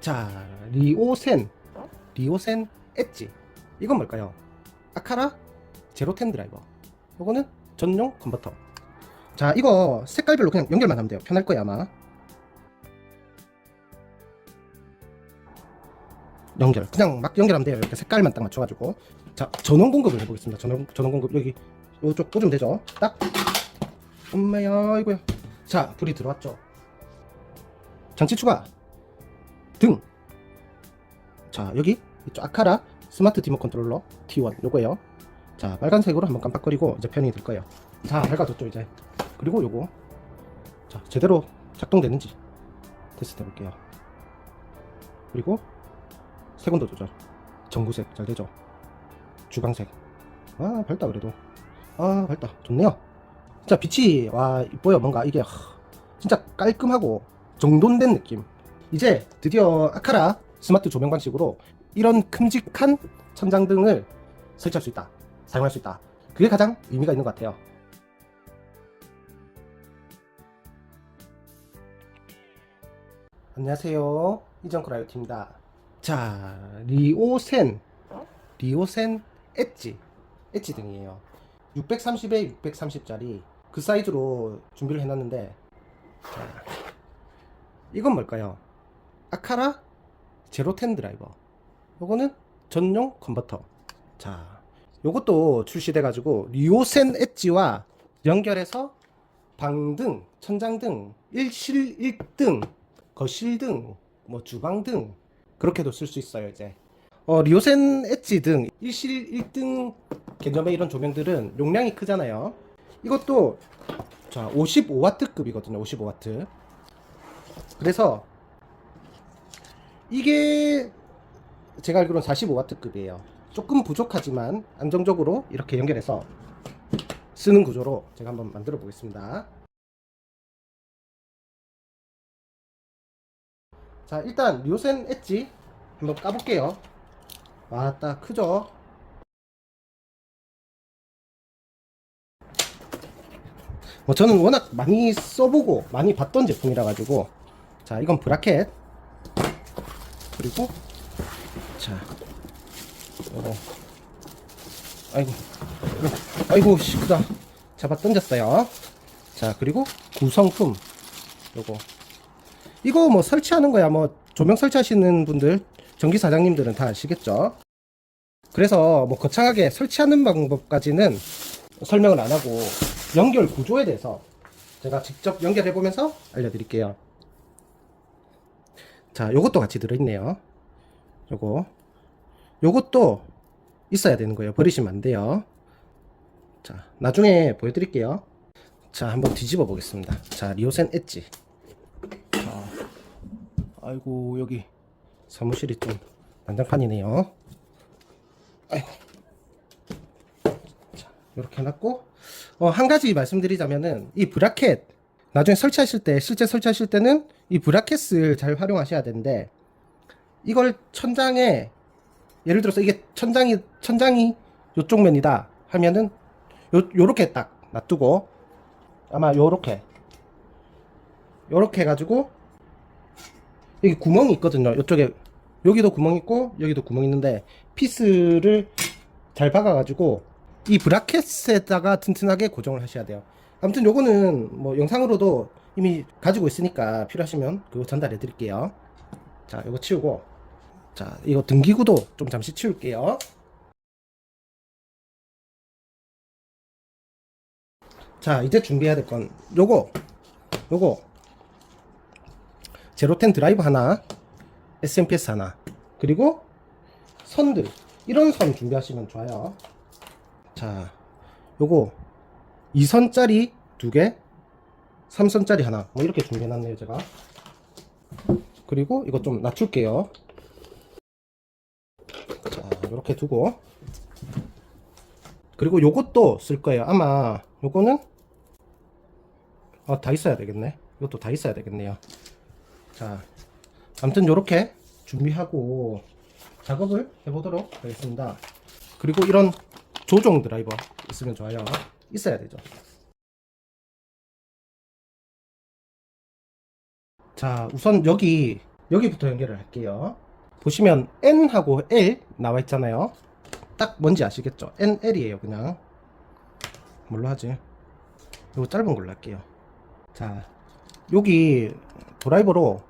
자, 리오센, 리오센 엣지. 이건 뭘까요? 아카라 제로텐 드라이버. 요거는 전용 컨버터. 자, 이거 색깔별로 그냥 연결만 하면 돼요. 편할 거야 아마. 연결. 그냥 막 연결하면 돼요. 이렇게 색깔만 딱 맞춰가지고. 자, 전원 공급을 해보겠습니다. 전원 전원 공급 여기 요쪽 꽂으면 되죠. 딱. 엄마야, 이거야. 자, 불이 들어왔죠. 장치 추가. 등. 자, 여기 아카라 스마트 디모 컨트롤러 T1 요거예요. 자, 빨간색으로 한번 깜빡거리고 이제 편이 될 거예요. 자, 밝아졌죠, 이제. 그리고 요거. 자, 제대로 작동되는지 테스트 해볼게요. 그리고 색온도 조절. 전구색 잘 되죠? 주광색. 아, 밝다 그래도. 아, 밝다. 좋네요. 자, 빛이 와, 이뻐요. 뭔가 이게 하, 진짜 깔끔하고 정돈된 느낌. 이제 드디어 아카라 스마트 조명 방식으로 이런 큼직한 천장등을 설치할 수 있다. 사용할 수 있다. 그게 가장 의미가 있는 것 같아요. 안녕하세요. 이정크 라이오티입니다. 자, 리오센, 리오센 엣지, 엣지 등이에요. 630에 630짜리 그 사이즈로 준비를 해놨는데, 자, 이건 뭘까요? 아카라 제로텐 드라이버. 요거는 전용 컨버터. 자, 요것도 출시돼 가지고 리오센 엣지와 연결해서 방등, 천장등, 일실 일등, 거실등, 뭐 주방등 그렇게도 쓸 수 있어요 이제. 어, 리오센 엣지 등 일실 1등 개념의 이런 조명들은 용량이 크잖아요. 이것도 자 55와트급이거든요. 55와트. 그래서 이게 제가 알기로는 45와트급이에요. 조금 부족하지만 안정적으로 이렇게 연결해서 쓰는 구조로 제가 한번 만들어 보겠습니다. 자, 일단 리오센 엣지 한번 까볼게요. 와, 딱 크죠? 뭐 저는 워낙 많이 써보고 많이 봤던 제품이라 가지고 자, 이건 브라켓 그리고 자, 요거 아이고, 아이고 씨 크다. 잡아 던졌어요. 자, 그리고 구성품 요거 이거 뭐 설치하는 거야 뭐 조명 설치하시는 분들 전기 사장님들은 다 아시겠죠. 그래서 뭐 거창하게 설치하는 방법까지는 설명을 안 하고 연결 구조에 대해서 제가 직접 연결해 보면서 알려드릴게요. 자, 요것도 같이 들어있네요. 요거. 요것도 있어야 되는 거예요. 버리시면 안 돼요. 자, 나중에 보여드릴게요. 자, 한번 뒤집어 보겠습니다. 자, 리오센 엣지. 자, 아이고, 여기 사무실이 좀 난장판이네요. 아이고. 자, 이렇게 해놨고, 어, 한 가지 말씀드리자면은, 이 브라켓, 나중에 설치하실 때, 실제 설치하실 때는 이 브라켓을 잘 활용하셔야 되는데, 이걸 천장에, 예를 들어서 이게 천장이, 천장이 요쪽 면이다 하면은, 요, 요렇게 딱 놔두고, 아마 요렇게, 요렇게 해가지고, 여기 구멍이 있거든요. 이쪽에, 여기도 구멍 있고, 여기도 구멍 있는데, 피스를 잘 박아가지고, 이 브라켓에다가 튼튼하게 고정을 하셔야 돼요. 아무튼 요거는 뭐 영상으로도 이미 가지고 있으니까 필요하시면 그거 전달해 드릴게요. 자, 요거 치우고. 자, 이거 등기구도 좀 잠시 치울게요. 자, 이제 준비해야 될 건 요거. 요거. 제로텐 드라이브 하나, SMPS 하나, 그리고 선들. 이런 선 준비하시면 좋아요. 자, 요거 2선짜리 두 개, 3선짜리 하나. 뭐 이렇게 준비해 놨네요, 제가. 그리고 이거 좀 낮출게요. 자, 이렇게 두고. 그리고 요것도 쓸 거예요. 아마 요거는 아, 다 있어야 되겠네. 이것도 다 있어야 되겠네요. 자, 아무튼 요렇게 준비하고 작업을 해보도록 하겠습니다. 그리고 이런 조종 드라이버 있으면 좋아요. 있어야 되죠. 자, 우선 여기 여기부터 연결을 할게요. 보시면 N하고 L 나와 있잖아요. 딱 뭔지 아시겠죠? NL이에요, 그냥. 뭘로 하지? 이거 짧은 걸로 할게요. 자, 여기 드라이버로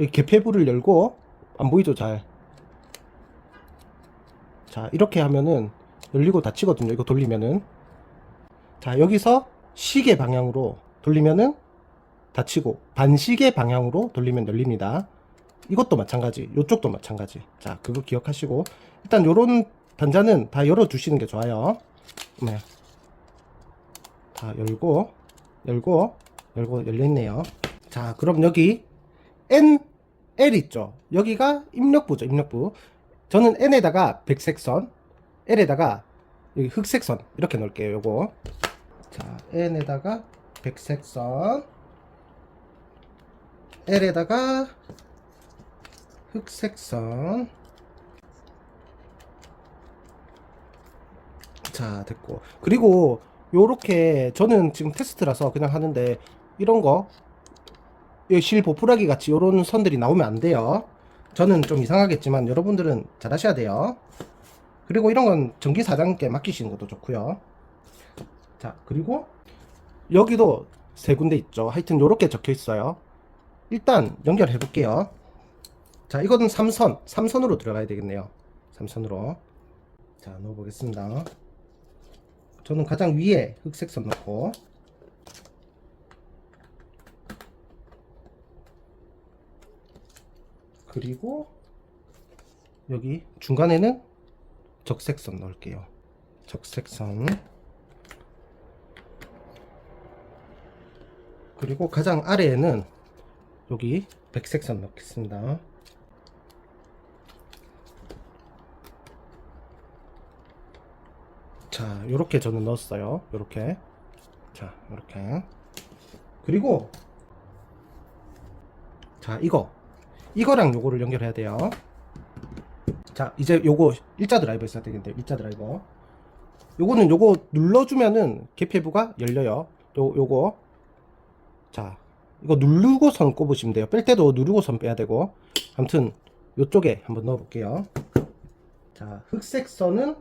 여기 개폐부를 열고 안 보이죠, 잘. 자, 이렇게 하면은 열리고 닫히거든요. 이거 돌리면은. 자, 여기서 시계 방향으로 돌리면은 닫히고 반시계 방향으로 돌리면 열립니다. 이것도 마찬가지. 이쪽도 마찬가지. 자, 그거 기억하시고 일단 요런 단자는 다 열어 주시는 게 좋아요. 네. 다 열고 열고 열고 열려 있네요. 자, 그럼 여기 N L 있죠. 여기가 입력부죠. 입력부. 저는 N에다가 백색선, L에다가 여기 흑색선 이렇게 넣을게요. 요거. 자, N에다가 백색선, L에다가 흑색선. 자, 됐고. 그리고 요렇게 저는 지금 테스트라서 그냥 하는데 이런 거 여기 실 보풀하기 같이 요런 선들이 나오면 안 돼요. 저는 좀 이상하겠지만 여러분들은 잘 하셔야 돼요. 그리고 이런 건 전기 사장님께 맡기시는 것도 좋고요. 자, 그리고 여기도 세 군데 있죠. 하여튼 요렇게 적혀 있어요. 일단 연결해 볼게요. 자, 이거는 3선, 3선으로 들어가야 되겠네요. 3선으로. 자, 넣어 보겠습니다. 저는 가장 위에 흑색선 넣고 그리고 여기 중간에는 적색선 넣을게요. 적색선. 그리고 가장 아래에는 여기 백색선 넣겠습니다. 자, 요렇게 저는 넣었어요. 요렇게. 자, 요렇게. 그리고 자, 이거. 이거랑 요거를 연결해야 돼요. 자, 이제 요거 일자 드라이버 있어야 되겠는데. 일자 드라이버. 요거는 요거 눌러주면은 개폐부가 열려요. 요, 요거. 자, 이거 누르고선 꼽으시면 돼요. 뺄 때도 누르고선 빼야 되고. 아무튼 요쪽에 한번 넣어 볼게요. 자, 흑색 선은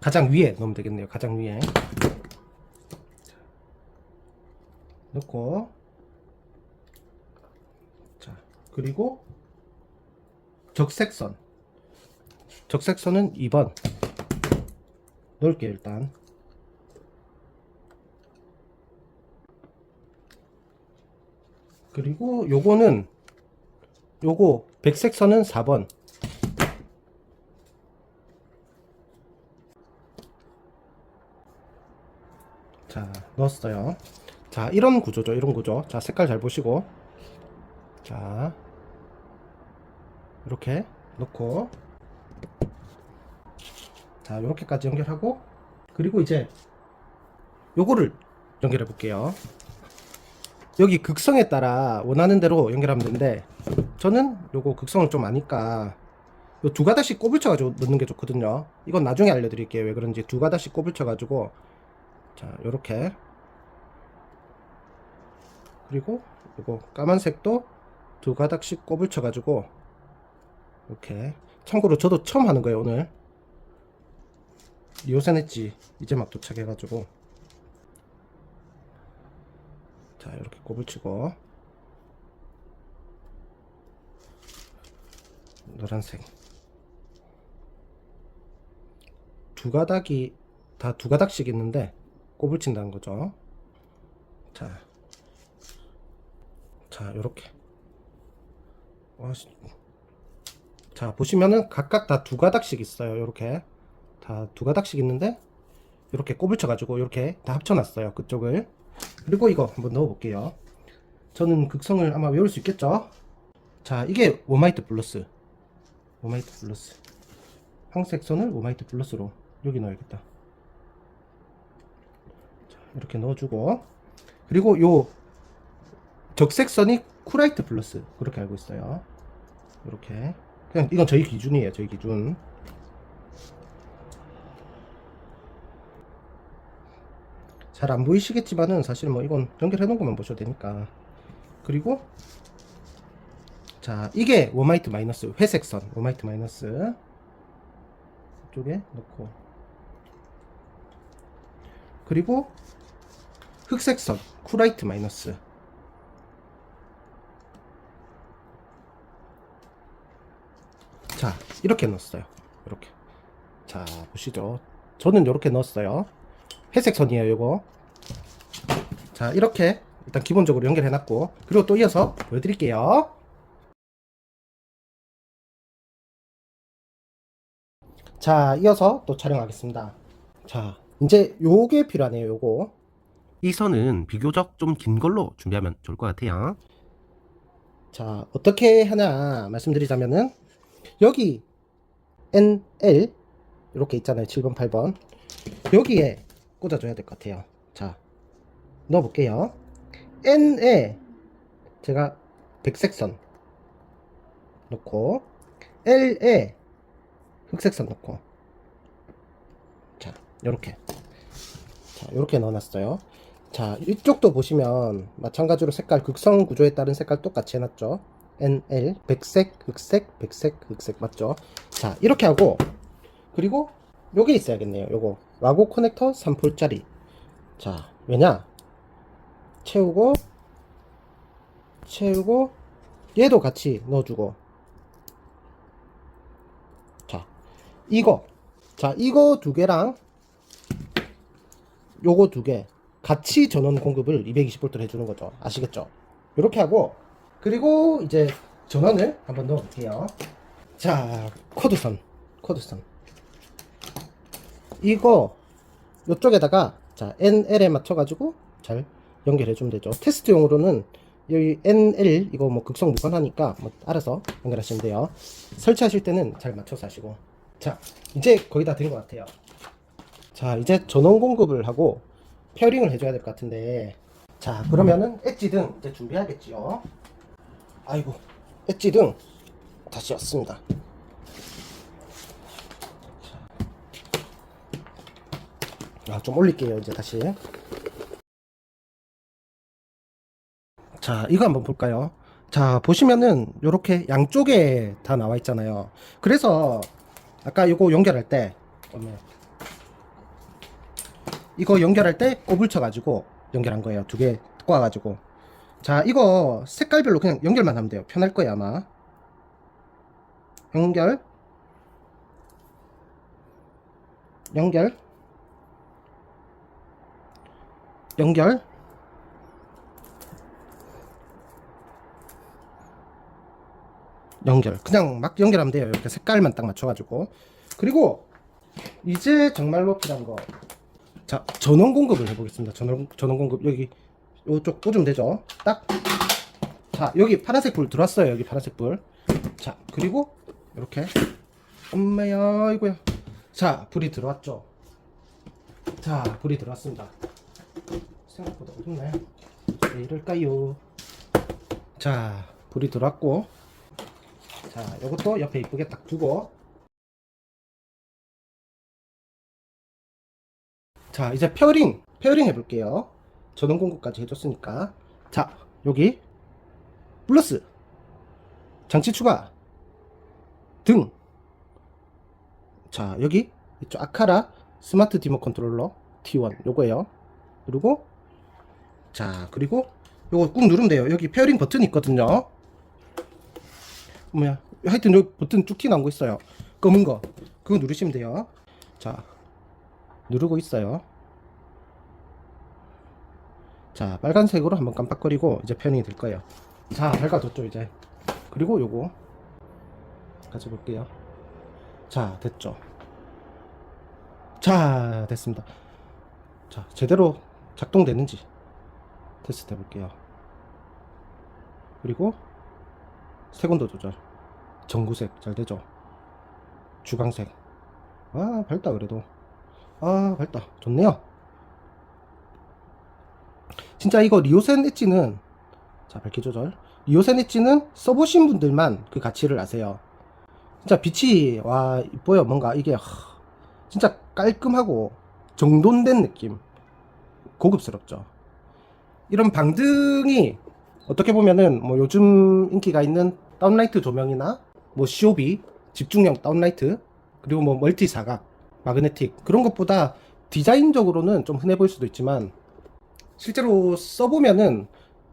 가장 위에 넣으면 되겠네요. 가장 위에. 자, 넣고. 자, 그리고 적색선. 적색선은 2번. 넣을게요, 일단. 그리고 요거는 요거 백색 선은 4번. 자, 넣었어요. 자, 이런 구조죠. 이런 구조. 자, 색깔 잘 보시고. 자, 이렇게 넣고. 자, 요렇게까지 연결하고. 그리고 이제 요거를 연결해 볼게요. 여기 극성에 따라 원하는 대로 연결하면 되는데 저는 요거 극성을 좀 아니까 요 두 가닥씩 꼽을 쳐가지고 넣는 게 좋거든요. 이건 나중에 알려드릴게요. 왜 그런지 두 가닥씩 꼽을 쳐가지고 자 요렇게. 그리고 요거 까만색도 두 가닥씩 꼽을 쳐가지고 이렇게. 참고로 저도 처음 하는 거예요 오늘. 요새 냈지. 이제 막 도착해가지고 자 이렇게 꼽을 치고. 노란색. 두 가닥이 다 두 가닥씩 있는데 꼽을 친다는 거죠. 자, 자 씨. 자 보시면은 각각 다 두 가닥씩 있어요. 요렇게. 다 두 가닥씩 있는데 이렇게 꼽을 쳐가지고 이렇게 다 합쳐놨어요 그쪽을 그리고 이거 한번 넣어볼게요. 저는 극성을 아마 외울 수 있겠죠? 자, 이게 워마이트 플러스. 워마이트 플러스. 황색 선을 워마이트 플러스로 여기 넣어야겠다. 자, 이렇게 넣어주고. 그리고 요 적색 선이 쿠라이트 플러스. 그렇게 알고 있어요. 이렇게. 그냥 이건 저희 기준이에요. 저희 기준. 잘 안 보이시겠지만은 사실 뭐 이건 연결해 놓은 것만 보셔도 되니까 그리고 자, 이게 워마이트 마이너스, 회색선, 워마이트 마이너스. 이쪽에 넣고. 그리고 흑색선, 쿨라이트 마이너스. 자, 이렇게 넣었어요. 이렇게. 자, 보시죠. 저는 이렇게 넣었어요. 회색 선이에요, 요거. 자, 이렇게 일단 기본적으로 연결해 놨고, 그리고 또 이어서 보여드릴게요. 자, 이어서 또 촬영하겠습니다. 자, 이제 요게 필요하네요, 요거. 이 선은 비교적 좀 긴 걸로 준비하면 좋을 것 같아요. 자, 어떻게 하냐 말씀드리자면은, 여기 NL 이렇게 있잖아요. 7번, 8번. 여기에 꽂아줘야 될 것 같아요. 자, 넣어볼게요. N에 제가 백색선 넣고, L에 흑색선 넣고, 자, 요렇게. 자, 요렇게 넣어놨어요. 자, 이쪽도 보시면 마찬가지로 색깔, 극성 구조에 따른 색깔 똑같이 해놨죠. NL, 백색, 흑색, 백색, 흑색, 맞죠? 자, 이렇게 하고, 그리고 요게 있어야겠네요. 요거. 와고 커넥터 3폴짜리. 자, 왜냐? 채우고, 채우고, 얘도 같이 넣어주고. 자, 이거. 자, 이거 두 개랑 요거 두 개. 같이 전원 공급을 220V로 해주는 거죠. 아시겠죠? 이렇게 하고, 그리고 이제 전원을 한번 넣어볼게요. 자, 코드선. 코드선. 이거, 요쪽에다가, 자, NL에 맞춰가지고 잘 연결해 주면 되죠. 테스트용으로는 여기 NL, 이거 뭐 극성 무관하니까 뭐 알아서 연결하시면 돼요. 설치하실 때는 잘 맞춰서 하시고. 자, 이제 거의 다 된 것 같아요. 자, 이제 전원 공급을 하고 페어링을 해줘야 될 것 같은데. 자, 그러면은 엣지 등 이제 준비하겠지요. 아이고, 엣지 등 다시 왔습니다. 아, 좀 올릴게요, 이제 다시. 자, 이거 한번 볼까요? 자, 보시면은 요렇게 양쪽에 다 나와 있잖아요. 그래서 아까 이거 연결할 때. 이거 연결할 때 꼽을 쳐가지고 연결한 거예요. 두개 꽂아가지고. 자, 이거 색깔별로 그냥 연결만 하면 돼요. 편할 거예요, 아마. 연결. 연결. 연결. 연결. 그냥 막 연결하면 돼요. 이렇게 색깔만 딱 맞춰가지고. 그리고 이제 정말로 필요한 거. 자, 전원 공급을 해보겠습니다. 전원, 전원 공급. 여기, 요쪽 꽂으면 되죠. 딱. 자, 여기 파란색 불 들어왔어요. 여기 파란색 불. 자, 그리고, 이렇게. 엄마야, 이거야. 자, 불이 들어왔죠. 자, 불이 들어왔습니다. 생각보다 어둡네. 왜 이럴까요? 자, 불이 들어왔고. 자, 요것도 옆에 이쁘게 딱 두고. 자, 이제 페어링, 페어링 해볼게요. 전원 공급까지 해줬으니까. 자, 여기. 플러스. 장치 추가. 등. 자, 여기. 이쪽 아카라 스마트 디모 컨트롤러 T1. 요거예요. 그리고. 자, 그리고. 요거 꾹 누르면 돼요. 여기 페어링 버튼이 있거든요. 뭐야. 하여튼 여기 버튼 쭉 튀어나온 거 있어요. 검은 거. 그거 누르시면 돼요. 자, 누르고 있어요. 자, 빨간색으로 한번 깜빡거리고 이제 편이 될 거예요. 자, 밝아졌죠, 이제. 그리고 요거 가져볼게요. 자, 됐죠. 자, 됐습니다. 자, 제대로 작동되는지 테스트 해볼게요. 그리고 색온도 조절. 전구색 잘 되죠? 주광색. 아, 밝다, 그래도. 아 밝다 좋네요 진짜 이거 리오센 엣지는 자 밝기 조절 리오센 엣지는 써보신 분들만 그 가치를 아세요 진짜 빛이 와 이뻐요 뭔가 이게 하, 진짜 깔끔하고 정돈된 느낌 고급스럽죠. 이런 방등이 어떻게 보면은 뭐 요즘 인기가 있는 다운라이트 조명이나 뭐 COB 집중형 다운라이트 그리고 뭐 멀티 사각 마그네틱 그런 것보다 디자인적으로는 좀 흔해 보일 수도 있지만 실제로 써보면은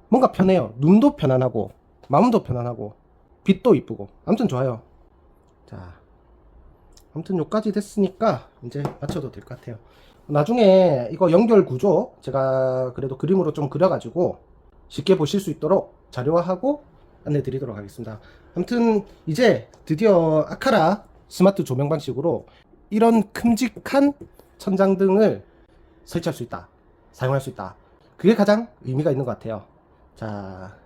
뭔가 편해요. 눈도 편안하고 마음도 편안하고 빛도 이쁘고 아무튼 좋아요. 자 아무튼 요까지 됐으니까 이제 맞춰도 될 것 같아요 나중에 이거 연결 구조 제가 그래도 그림으로 좀 그려가지고 쉽게 보실 수 있도록 자료화하고 안내 드리도록 하겠습니다. 아무튼 이제 드디어 아카라 스마트 조명 방식으로 이런 큼직한 천장등을 설치할 수 있다. 사용할 수 있다. 그게 가장 의미가 있는 것 같아요. 자,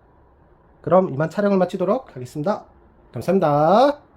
그럼 이만 촬영을 마치도록 하겠습니다. 감사합니다.